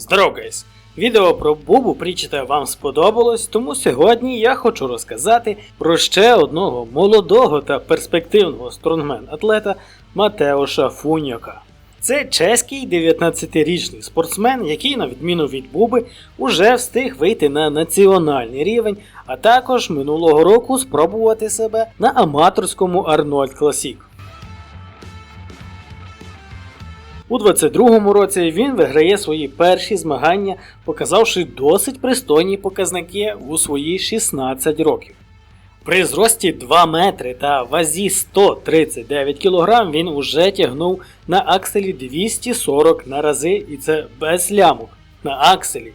Здоров, гайс! Відео про Бубу Прічета вам сподобалось, тому сьогодні я хочу розказати про ще одного молодого та перспективного стронгмен-атлета Матеоша Фуньока. Це чеський 19-річний спортсмен, який, на відміну від Буби, уже встиг вийти на національний рівень, а також минулого року спробувати себе на аматорському Арнольд Класік. У 22-му році він виграє свої перші змагання, показавши досить пристойні показники у свої 16 років. При зрості 2 метри та вазі 139 кг він уже тягнув на акселі 240 на рази, і це без лямок на акселі.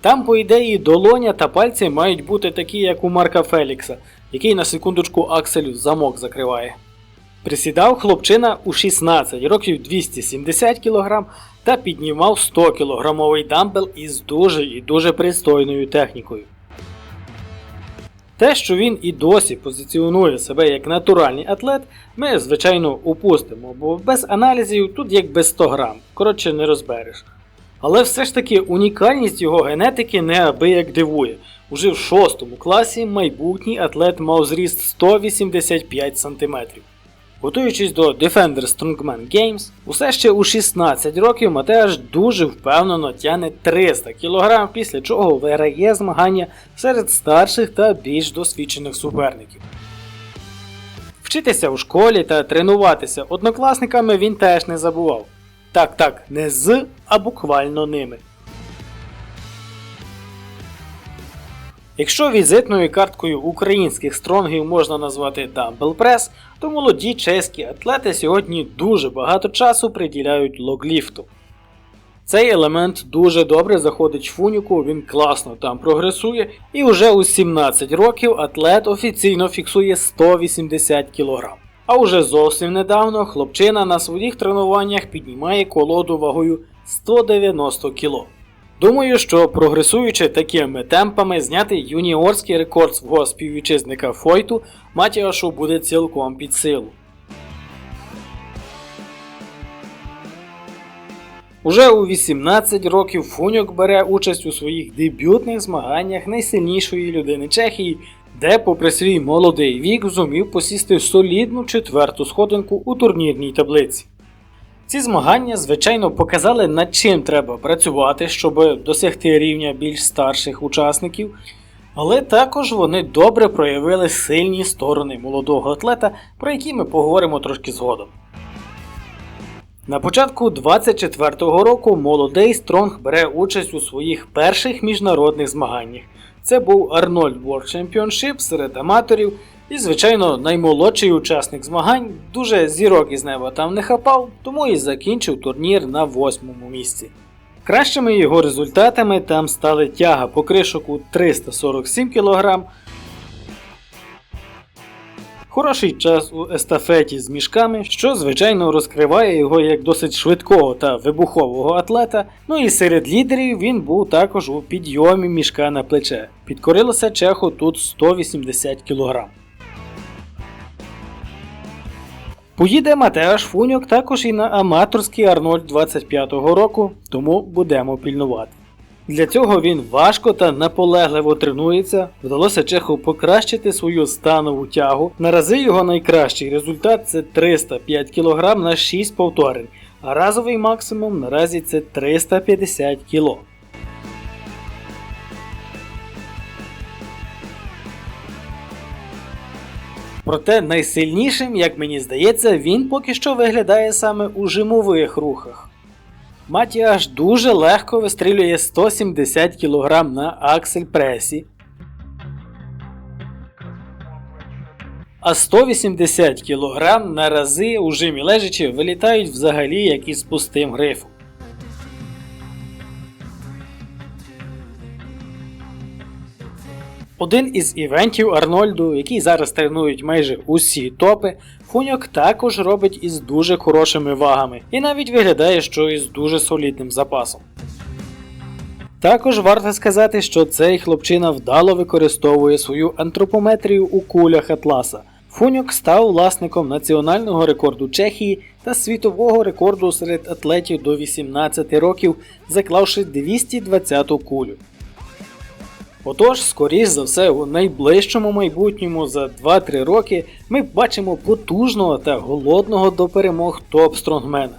Там, по ідеї, долоня та пальці мають бути такі, як у Марка Фелікса, який на секундочку акселю замок закриває. Присідав хлопчина у 16 років 270 кг та піднімав 100 кілограмовий дамбел із дуже і дуже пристойною технікою. Те, що він і досі позиціонує себе як натуральний атлет, ми, звичайно, упустимо, бо без аналізів тут як без 100 грам, коротше не розбереш. Але все ж таки унікальність його генетики неабияк дивує. Уже в 6 класі майбутній атлет мав зріст 185 см. Готуючись до Defender Strongman Games, усе ще у 16 років Матеаш дуже впевнено тягне 300 кг, після чого виграє змагання серед старших та більш досвідчених суперників. Вчитися у школі та тренуватися однокласниками він теж не забував. Так, так, не з, а буквально ними. Якщо візитною карткою українських стронгів можна назвати Press, то молоді чеські атлети сьогодні дуже багато часу приділяють логліфту. Цей елемент дуже добре заходить фунюку, він класно там прогресує, і вже у 17 років атлет офіційно фіксує 180 кг. А уже зовсім недавно хлопчина на своїх тренуваннях піднімає колоду вагою 190 кг. Думаю, що прогресуючи такими темпами, зняти юніорський рекорд свого співвітчизника Фойту Матіашу буде цілком під силу. Уже у 18 років Фуньок бере участь у своїх дебютних змаганнях найсильнішої людини Чехії, де, попри свій молодий вік, зумів посісти солідну четверту сходинку у турнірній таблиці. Ці змагання, звичайно, показали, над чим треба працювати, щоб досягти рівня більш старших учасників, але також вони добре проявили сильні сторони молодого атлета, про які ми поговоримо трошки згодом. На початку 24-го року молодий Стронг бере участь у своїх перших міжнародних змаганнях. Це був Arnold World Championship серед аматорів, і, звичайно, наймолодший учасник змагань дуже зірок із неба там не хапав, тому і закінчив турнір на восьмому місці. Кращими його результатами там стали тяга покришок у 347 кг, хороший час у естафеті з мішками, що звичайно розкриває його як досить швидкого та вибухового атлета. Ну і серед лідерів він був також у підйомі мішка на плече. Підкорилося чеху тут 180 кг. Поїде Матеаш Фуньок також і на аматорський Арнольд 25-го року, тому будемо пільнувати. Для цього він важко та наполегливо тренується, вдалося чеху покращити свою станову тягу. Нарази його найкращий результат це 305 кг на 6 повторень, а разовий максимум наразі це 350 кг. Проте найсильнішим, як мені здається, він поки що виглядає саме у жимових рухах. Матіаш дуже легко вистрілює 170 кг на аксель пресі, а 180 кг на рази у жимі лежачі вилітають взагалі як із пустим грифом. Один із івентів Арнольду, який зараз тренують майже усі топи, Фуньок також робить із дуже хорошими вагами і навіть виглядає, що із дуже солідним запасом. Також варто сказати, що цей хлопчина вдало використовує свою антропометрію у кулях Атласа. Фуньок став власником національного рекорду Чехії та світового рекорду серед атлетів до 18 років, заклавши 220-ту кулю. Отож, скоріш за все, у найближчому майбутньому за 2-3 роки ми бачимо потужного та голодного до перемог топ-стронгмена.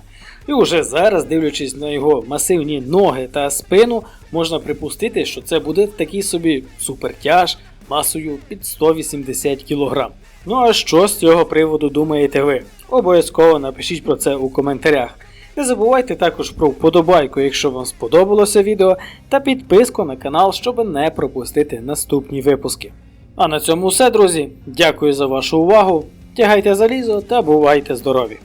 І уже зараз, дивлячись на його масивні ноги та спину, можна припустити, що це буде такий собі супертяж масою під 180 кг. Ну а що з цього приводу думаєте ви? Обов'язково напишіть про це у коментарях. Не забувайте також про вподобайку, якщо вам сподобалося відео, та підписку на канал, щоб не пропустити наступні випуски. А на цьому все, друзі. Дякую за вашу увагу. Тягайте залізо та бувайте здорові!